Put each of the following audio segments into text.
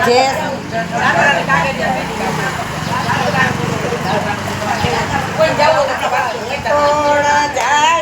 જે કોણ જાણી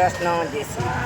જય શ્રી કૃષ્ણ જય શ્રી